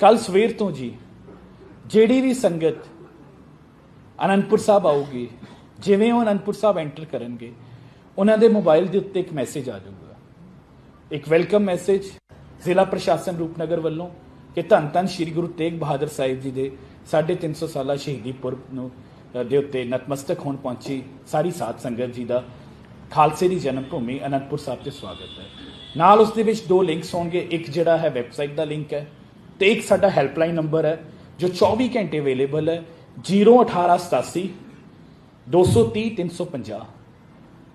ਕੱਲ ਸਵੇਰ ਤੋਂ ਜੀ, ਜਿਹੜੀ ਵੀ ਸੰਗਤ ਅਨੰਦਪੁਰ ਸਾਹਿਬ ਆਊਗੀ, ਜਿਵੇਂ ਉਹ ਅਨੰਦਪੁਰ ਸਾਹਿਬ ਐਂਟਰ ਕਰਨਗੇ, ਉਹਨਾਂ ਦੇ ਮੋਬਾਈਲ ਦੇ ਉੱਤੇ ਇੱਕ ਮੈਸੇਜ ਆ ਜਾਊਗਾ। ਇੱਕ ਵੈਲਕਮ ਮੈਸੇਜ ਜ਼ਿਲ੍ਹਾ ਪ੍ਰਸ਼ਾਸਨ ਰੂਪਨਗਰ ਵੱਲੋਂ ਕਿ ਧੰਨ ਧੰਨ ਸ੍ਰੀ ਗੁਰੂ ਤੇਗ ਬਹਾਦਰ ਸਾਹਿਬ ਜੀ ਦੇ 350 ਸਾਲਾ ਸ਼ਹੀਦੀ ਪੁਰਬ ਨੂੰ ਦੇ ਉੱਤੇ ਨਤਮਸਤਕ ਹੋਣ ਪਹੁੰਚੀ ਸਾਰੀ ਸਾਧ ਸੰਗਤ ਜੀ ਦਾ ਖਾਲਸੇ ਦੀ ਜਨਮ ਭੂਮੀ ਅਨੰਦਪੁਰ ਸਾਹਿਬ ਤੇ ਸਵਾਗਤ ਹੈ। ਨਾਲ ਉਸ ਦੇ ਵਿੱਚ ਦੋ ਲਿੰਕਸ ਹੋਣਗੇ, ਇੱਕ ਜਿਹੜਾ ਹੈ ਵੈਬਸਾਈਟ ਦਾ ਲਿੰਕ ਹੈ ਤੇ ਇੱਕ ਸਾਡਾ ਹੈਲਪਲਾਈਨ ਨੰਬਰ ਹੈ, ਜੋ 24 ਘੰਟੇ ਅਵੇਲੇਬਲ ਹੈ 01887 230 350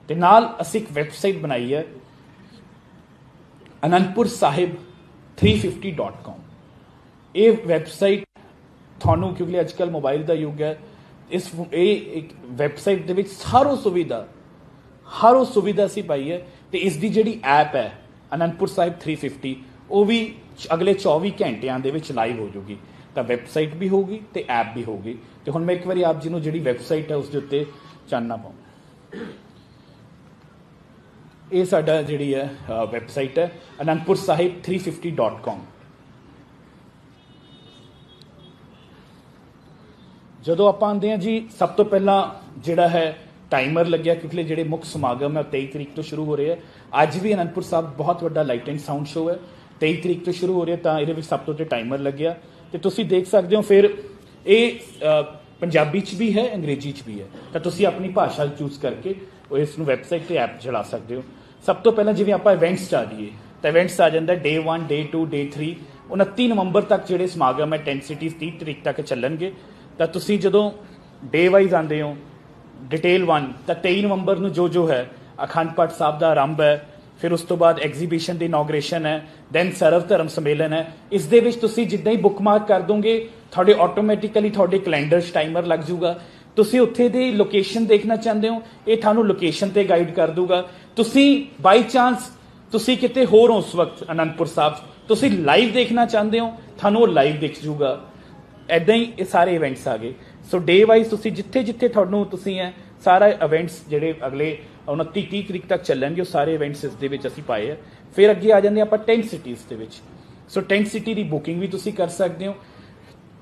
ਤੇ ਨਾਲ ਅਸੀਂ ਇੱਕ ਵੈਬਸਾਈਟ ਬਣਾਈ ਹੈ, ਅਨੰਦਪੁਰ ਸਾਹਿਬ 350.com ਇਹ ਵੈਬਸਾਈਟ ਤੁਹਾਨੂੰ, ਕਿਉਂਕਿ ਅੱਜ ਅੱਜਕੱਲ ਮੋਬਾਈਲ ਦਾ ਯੁੱਗ ਹੈ, ਇਸ ਇਹ ਇੱਕ ਵੈਬਸਾਈਟ ਦੇ ਵਿੱਚ ਸਾਰੋ ਸੁਵਿਧਾ ਹਰ ਉਹ ਸੁਵਿਧਾ ਅਸੀਂ ਪਾਈ ਹੈ, ਤੇ ਇਸ ਦੀ ਜਿਹੜੀ ਐਪ ਹੈ, ਅਨੰਦਪੁਰ ਸਾਹਿਬ 350 ਉਹ ਵੀ ਅਗਲੇ 24 ਘੰਟਿਆਂ ਦੇ ਵਿੱਚ ਲਾਈਵ ਹੋ ਜਾਊਗੀ ਤਾਂ ਵੈਬਸਾਈਟ ਵੀ ਹੋਊਗੀ ਤੇ ਐਪ ਵੀ ਹੋਊਗੀ। ਤੇ ਹੁਣ ਮੈਂ ਇੱਕ ਵਾਰੀ ਆਪ ਜੀ ਨੂੰ ਜਿਹੜੀ ਵੈਬਸਾਈਟ ਹੈ ਉਸ ਦੇ ਉੱਤੇ ਚਾਨਣਾ ਪਾਉਂ। ਇਹ ਸਾਡਾ ਜਿਹੜੀ ਹੈ ਵੈਬਸਾਈਟ ਹੈ, ਅਨੰਦਪੁਰ ਸਾਹਿਬ 350.com ਜਦੋਂ ਆਪਾਂ ਆਉਂਦੇ ਹਾਂ ਜੀ, ਸਭ ਤੋਂ ਪਹਿਲਾਂ ਜਿਹੜਾ ਹੈ, ਟਾਈਮਰ ਲੱਗਿਆ, ਕਿਉਂਕਿ ਜਿਹੜੇ ਮੁੱਖ ਸਮਾਗਮ ਹੈ, ਉਹ 23 ਤਰੀਕ ਤੋਂ ਸ਼ੁਰੂ ਹੋ ਰਹੇ ਹੈ। ਅੱਜ ਵੀ ਅਨੰਦਪੁਰ ਸਾਹਿਬ ਬਹੁਤ ਵੱਡਾ ਲਾਈਟ ਐਂਡ ਸਾਊਂਡ ਸ਼ੋਅ ਹੈ। 23 ਤਰੀਕ ਤੋਂ ਸ਼ੁਰੂ ਹੋ ਰਿਹਾ ਤਾਂ ਇਹਦੇ ਵਿੱਚ ਸਭ ਤੋਂ ਤੇ ਟਾਈਮਰ ਲੱਗਿਆ। ਤੇ ਤੁਸੀਂ ਦੇਖ ਸਕਦੇ ਹੋ ਫਿਰ ਇਹ ਪੰਜਾਬੀ ਚ ਵੀ ਹੈ, ਅੰਗਰੇਜ਼ੀ ਚ ਵੀ ਹੈ। ਤਾਂ ਤੁਸੀਂ ਆਪਣੀ ਭਾਸ਼ਾ ਚੂਜ਼ ਕਰਕੇ ਇਸ ਨੂੰ ਵੈਬਸਾਈਟ ਤੇ ਐਪ ਚਲਾ ਸਕਦੇ ਹੋ। ਸਭ ਤੋਂ ਪਹਿਲਾਂ ਜਿਵੇਂ ਆਪਾਂ ਇਵੈਂਟਸ ਚ ਆ ਜਾਈਏ, ਤਾਂ ਇਵੈਂਟਸ ਆ ਜਾਂਦਾ ਡੇ 1 ਡੇ 2 ਡੇ 3 29 ਨਵੰਬਰ ਤੱਕ ਜਿਹੜੇ ਸਮਾਗਮ ਹੈ 10 ਸਿਟੀਜ਼ 30 ਤਰੀਕ ਤੱਕ ਚੱਲਣਗੇ। ਤਾਂ ਤੁਸੀਂ ਜਦੋਂ ਡੇ ਵਾਈਜ਼ ਆਉਂਦੇ ਹੋ ਡਿਟੇਲ 1 ਤਾਂ 23 ਨਵੰਬਰ ਨੂੰ ਜੋ ਜੋ ਹੈ, ਅਖੰਡ ਪਾਠ ਸਾਹਿਬ ਦਾ ਆਰੰਭ ਹੈ ਫਿਰ ਉਸ ਤੋਂ ਬਾਅਦ ਐਗਜ਼ੀਬਿਸ਼ਨ ਦੀ ਇਨੋਗ੍ਰੇਸ਼ਨ ਹੈ ਦੈਨ ਸਰਵ ਧਰਮ ਸੰਮੇਲਨ ਹੈ। ਇਸ ਦੇ ਵਿੱਚ ਤੁਸੀਂ ਜਿੱਦਾਂ ਹੀ ਬੁੱਕਮਾਰਕ ਕਰ ਦੋਗੇ ਤੁਹਾਡੇ ਆਟੋਮੈਟਿਕਲੀ ਤੁਹਾਡੇ ਕੈਲੰਡਰ 'ਚ ਟਾਈਮਰ ਲੱਗ ਜਾਊਗਾ। ਤੁਸੀਂ ਉੱਥੇ ਦੀ ਲੋਕੇਸ਼ਨ ਦੇਖਣਾ ਚਾਹੁੰਦੇ ਹੋ ਇਹ ਤੁਹਾਨੂੰ ਲੋਕੇਸ਼ਨ ਤੇ ਗਾਈਡ ਕਰ ਦੂਗਾ ਤੁਸੀਂ ਬਾਈ ਚਾਂਸ ਤੁਸੀਂ ਕਿਤੇ ਹੋਰ ਹੋ ਉਸ ਵਕਤ ਅਨੰਦਪੁਰ ਸਾਹਿਬ 'ਚ, ਤੁਸੀਂ ਲਾਈਵ ਦੇਖਣਾ ਚਾਹੁੰਦੇ ਹੋ ਤੁਹਾਨੂੰ ਉਹ ਲਾਈਵ ਦਿਖ ਜੂਗਾ ਐਦਾਂ ਹੀ ਇਹ ਸਾਰੇ ਇਵੈਂਟਸ ਆ ਗਏ। ਸੋ ਡੇ ਵਾਈਜ਼ ਤੁਸੀਂ ਜਿੱਥੇ ਜਿੱਥੇ ਤੁਹਾਨੂੰ ਤੁਸੀਂ ਹੈ ਸਾਰਾ ਇਵੈਂਟਸ ਜਿਹੜੇ ਅਗਲੇ 29 30 ਤਰੀਕ ਤੱਕ ਚੱਲਣਗੇ, ਉਹ ਸਾਰੇ ਇਵੈਂਟਸ ਇਸ ਦੇ ਵਿੱਚ ਅਸੀਂ ਪਾਏ ਆ। ਫਿਰ ਅੱਗੇ ਆ ਜਾਂਦੇ ਆਪਾਂ 10 ਸਿਟੀਜ਼ ਦੇ ਵਿੱਚ। ਸੋ 10 ਸਿਟੀ ਦੀ ਬੁਕਿੰਗ ਵੀ ਤੁਸੀਂ ਕਰ ਸਕਦੇ ਹੋ।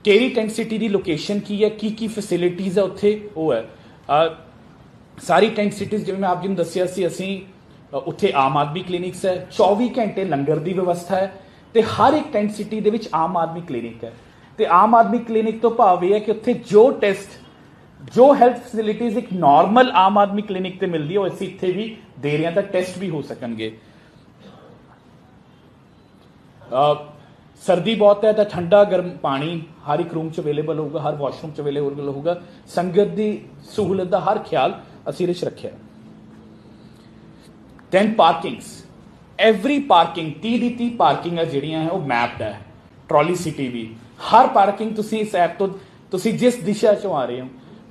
ਕਿਹੜੀ 10 ਸਿਟੀ ਦੀ ਲੋਕੇਸ਼ਨ ਕੀ ਹੈ ਕੀ ਕੀ ਫੈਸਿਲਿਟੀਜ਼ ਹੈ ਉੱਥੇ, ਉਹ ਹੈ। ਸਾਰੀ 10 ਸਿਟੀਜ਼ ਜਿਵੇਂ ਮੈਂ ਆਪ ਜੀ ਨੂੰ ਦੱਸਿਆ ਸੀ, ਅਸੀਂ ਉੱਥੇ ਆਮ ਆਦਮੀ ਕਲੀਨਿਕਸ ਹੈ 24 ਘੰਟੇ ਲੰਗਰ ਦੀ ਵਿਵਸਥਾ ਹੈ ਤੇ ਹਰ ਇੱਕ 10 ਸਿਟੀ ਦੇ ਵਿੱਚ ਆਮ ਆਦਮੀ ਕਲੀਨਿਕ ਹੈ। ਤੇ ਆਮ ਆਦਮੀ ਕਲੀਨਿਕ ਤੋਂ ਭਾਵ ਇਹ ਹੈ ਕਿ ਉੱਥੇ ਜੋ ਟੈਸਟ ਜੋ ਹੈਲਥ ਫੈਸਿਲਿਟੀਜ਼ ਇੱਕ ਨਾਰਮਲ ਆਮ ਆਦਮੀ ਕਲੀਨਿਕ ਤੇ ਮਿਲਦੀ ਹੈ, ਉਹ ਅਸੀਂ ਇੱਥੇ ਵੀ ਦੇ ਰਹੇ ਹਾਂ ਤਾਂ ਟੈਸਟ ਵੀ ਹੋ ਸਕਣਗੇ। ਸਰਦੀ ਬਹੁਤ ਹੈ ਤਾਂ ਠੰਡਾ ਗਰਮ ਪਾਣੀ ਹਰ ਇੱਕ ਰੂਮ 'ਚ ਅਵੇਲੇਬਲ ਹੋਊਗਾ, ਹਰ ਵਾਸ਼ਰੂਮ 'ਚ ਅਵੇਲੇਬਲ ਹੋਊਗਾ। ਸੰਗਤ ਦੀ ਸਹੂਲਤ ਦਾ ਹਰ ਖਿਆਲ ਅਸੀਂ ਇਹਦੇ 'ਚ ਰੱਖਿਆ। ਦੈਨ ਪਾਰਕਿੰਗਸ ਐਵਰੀ ਪਾਰਕਿੰਗ 30 ਦੀ 30 ਪਾਰਕਿੰਗ ਹੈ ਜਿਹੜੀਆਂ ਹੈ, ਉਹ ਮੈਪਡ ਹੈ। ਟਰਾਲੀ ਸਿਟੀ ਵੀ। ਹਰ ਪਾਰਕਿੰਗ ਤੁਸੀਂ ਇਸ ਐਪ ਤੋਂ, ਤੁਸੀਂ ਜਿਸ ਦਿਸ਼ਾ ਚੋਂ ਆ ਰਹੇ ਹੋ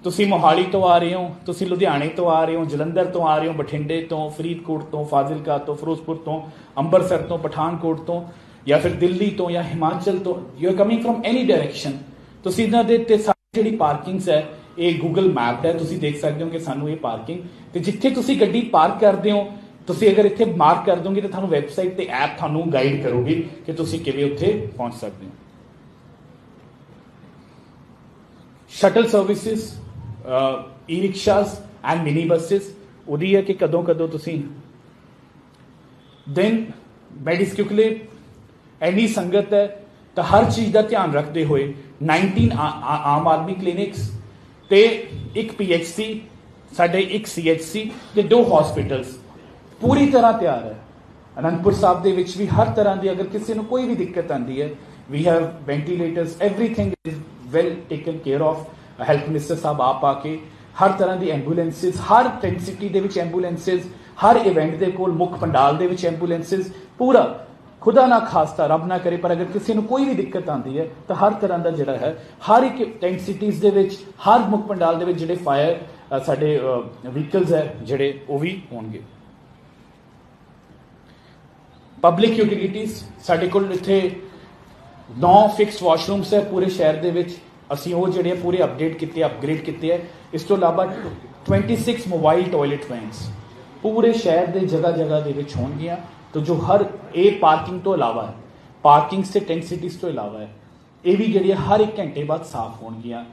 ਤੁਸੀਂ ਮੋਹਾਲੀ ਤੋਂ ਆ ਰਹੇ ਹੋ, ਤੁਸੀਂ ਲੁਧਿਆਣੇ ਤੋਂ ਆ ਰਹੇ ਹੋ, ਜਲੰਧਰ ਤੋਂ ਆ ਰਹੇ ਹੋ, ਬਠਿੰਡੇ ਤੋਂ, ਫਰੀਦਕੋਟ ਤੋਂ, ਫਾਜ਼ਿਲਕਾ ਤੋਂ, ਫਿਰੋਜ਼ਪੁਰ ਤੋਂ, ਅੰਮ੍ਰਿਤਸਰ ਤੋਂ, ਪਠਾਨਕੋਟ ਤੋਂ, ਜਾਂ ਫਿਰ ਦਿੱਲੀ ਤੋਂ, ਜਾਂ ਹਿਮਾਚਲ ਤੋਂ you are coming from any direction ਤੁਸੀਂ ਇਹਨਾਂ ਦੇ ਤੇ ਸਾਰੀ ਜਿਹੜੀ ਪਾਰਕਿੰਗਸ ਹੈ, ਇਹ ਗੂਗਲ ਮੈਪ ਹੈ, ਤੁਸੀਂ ਦੇਖ ਸਕਦੇ ਹੋ ਕਿ ਸਾਨੂੰ ਇਹ ਪਾਰਕਿੰਗ ਤੇ ਜਿੱਥੇ ਤੁਸੀਂ ਗੱਡੀ ਪਾਰਕ ਕਰਦੇ ਹੋ, ਤੁਸੀਂ ਅਗਰ ਇੱਥੇ ਮਾਰਕ ਕਰ ਦੋਗੇ ਤਾਂ ਤੁਹਾਨੂੰ ਵੈਬਸਾਈਟ ਤੇ ਐਪ ਤੁਹਾਨੂੰ ਗਾਈਡ ਕਰੂਗੀ ਕਿ ਤੁਸੀਂ ਕਿਵੇਂ ਉੱਥੇ ਪਹੁੰਚ ਸਕਦੇ ਹੋ। Shuttle services e rickshaws and mini buses ਉਹਦੀ ਹੈ ਕਿ ਕਦੋਂ ਕਦੋਂ ਤੁਸੀਂ ਦੈਨ ਮੈਡੀਸ ਕਿਉਂਕਿ ਐਨੀ ਸੰਗਤ ਹੈ ਤਾਂ ਹਰ ਚੀਜ਼ ਦਾ ਧਿਆਨ ਰੱਖਦੇ ਹੋਏ 19 ਆ- ਆ- ਆਮ ਆਦਮੀ ਕਲੀਨਿਕਸ ਤੇ ਇੱਕ ਪੀਐਚਸੀ ਸਾਡੇ ਇੱਕ ਸੀਐਚਸੀ ਤੇ ਦੋ ਹਸਪੀਟਲਸ ਪੂਰੀ ਤਰ੍ਹਾਂ ਤਿਆਰ ਹੈ ਅਨੰਦਪੁਰ ਸਾਹਿਬ ਦੇ ਵਿੱਚ ਵੀ ਹਰ ਤਰ੍ਹਾਂ ਦੀ ਅਗਰ ਕਿਸੇ ਨੂੰ ਕੋਈ ਵੀ ਦਿੱਕਤ ਆਂਦੀ ਹੈ we have ventilators everything is well taken care of health minister ਸਾਹਿਬ ਆਪ ਆ ਕੇ ਹਰ ਤਰ੍ਹਾਂ ਦੀ ਐਂਬੂਲੈਂਸਸ, ਹਰ ਟੈਂਟ ਸਿਟੀ ਦੇ ਵਿੱਚ ਐਂਬੂਲੈਂਸਸ, ਹਰ ਇਵੈਂਟ ਦੇ ਕੋਲ ਮੁੱਖ ਪੰਡਾਲ ਦੇ ਵਿੱਚ ਐਂਬੂਲੈਂਸਸ, ਪੂਰਾ ਖੁਦਾ ਨਾ ਖਾਸਤਾ, ਰੱਬ ਨਾ ਕਰੇ, ਪਰ ਅਗਰ ਕਿਸੇ ਨੂੰ ਕੋਈ ਵੀ ਦਿੱਕਤ ਆਉਂਦੀ ਹੈ, ਤਾਂ ਹਰ ਤਰ੍ਹਾਂ ਦਾ ਜਿਹੜਾ ਹੈ, ਹਰ ਇੱਕ ਟੈਂਟ ਸਿਟੀਜ਼ ਦੇ ਵਿੱਚ, ਹਰ ਮੁੱਖ ਪੰਡਾਲ ਦੇ ਵਿੱਚ ਜਿਹੜੇ ਫਾਇਰ ਸਾਡੇ ਵਹੀਕਲਸ ਹੈ, ਜਿਹੜੇ ਉਹ ਵੀ ਹੋਣਗੇ। ਪਬਲਿਕ ਯੂਟਿਲਿਟੀਜ਼ ਸਾਡੇ ਕੋਲ ਇੱਥੇ 9 ਫਿਕਸ ਵਾਸ਼ਰੂਮਸ ਹੈ ਪੂਰੇ ਸ਼ਹਿਰ ਦੇ ਵਿੱਚ। ਅਸੀਂ ਉਹ ਜਿਹੜੇ ਆ ਪੂਰੇ ਅਪਡੇਟ ਕੀਤੇ ਅਪਗ੍ਰੇਡ ਕੀਤੇ ਹੈ ਇਸ ਤੋਂ ਇਲਾਵਾ 26 ਮੋਬਾਈਲ ਟਾਇਲਟ ਵੈਨਸ ਪੂਰੇ ਸ਼ਹਿਰ ਦੇ ਜਗ੍ਹਾ ਜਗ੍ਹਾ ਦੇ ਵਿੱਚ ਹੋਣਗੀਆਂ। ਤਾਂ ਜੋ ਹਰ, ਇਹ ਪਾਰਕਿੰਗ ਤੋਂ ਇਲਾਵਾ ਹੈ। ਪਾਰਕਿੰਗ ਸੇ 10 ਸਿਟੀਜ਼ ਤੋਂ ਇਲਾਵਾ ਹੈ। ਇਹ ਵੀ ਜਿਹੜੀਆਂ ਹਰ ਇੱਕ ਘੰਟੇ ਬਾਅਦ ਸਾਫ਼ ਹੋਣਗੀਆਂ।